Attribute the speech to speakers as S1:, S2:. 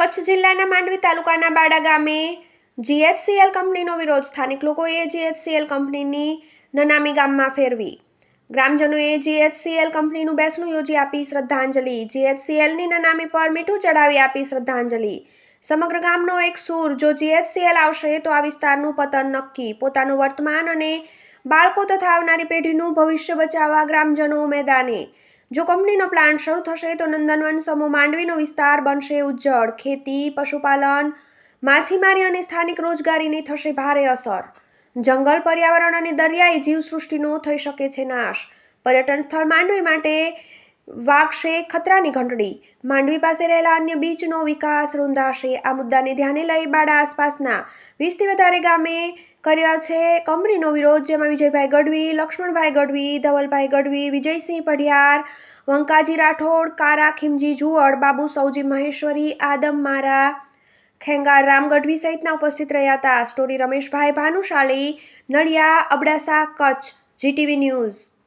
S1: કચ્છ જિલ્લાના માંડવી તાલુકાના બાડા ગામે જીએચસીએલ કંપનીનો વિરોધ સ્થાનિક લોકોએ જીએચસીએલ કંપનીની નનામી ગામમાં ફેરવી. ગ્રામજનોએ જીએચસીએલ કંપનીનું બેસણું યોજી આપી શ્રદ્ધાંજલિ. જીએચસીએલની નનામી પર મીઠું ચડાવી આપી શ્રદ્ધાંજલિ. સમગ્ર ગામનો એક સૂર જો જીએચસીએલ આવશે તો આ વિસ્તારનું પતન નક્કી. પોતાનું વર્તમાન અને બાળકો તથા આવનારી પેઢીનું ભવિષ્ય બચાવવા ગ્રામજનો મેદાને જો કંપનીનો પ્લાન્ટ શરૂ થશે તો નંદનવન સમૂહ માંડવીનો વિસ્તાર બનશે ઉજ્જળ. ખેતી, પશુપાલન, માછીમારી અને સ્થાનિક રોજગારીની થશે ભારે અસર. જંગલ, પર્યાવરણ અને દરિયાઈ જીવસૃષ્ટિનો થઈ શકે છે નાશ. પર્યટન સ્થળ માંડવી માટે વાગશે ખતરાની ઘંટડી. માંડવી પાસે રહેલા અન્ય બીચનો વિકાસ રૂંધાશે. આ મુદ્દાને ધ્યાને લઈ બાડા આસપાસના વીસથી વધારે ગામે કર્યા છે. કંપનીનો વિરોધ જેમાં વિજયભાઈ ગઢવી, લક્ષ્મણભાઈ ગઢવી, ધવલભાઈ ગઢવી, વિજયસિંહ પઢિયાર, વંકાજી રાઠોડ, કારા, ખીમજી જુવડ, બાબુ સૌજી મહેશ્વરી, આદમ મારા, ખેંગાર રામ ગઢવી સહિતના ઉપસ્થિત રહ્યા હતા. Story Rameshbhai Bhanushali, Naliya, Abdasa, Kutch, GTV news.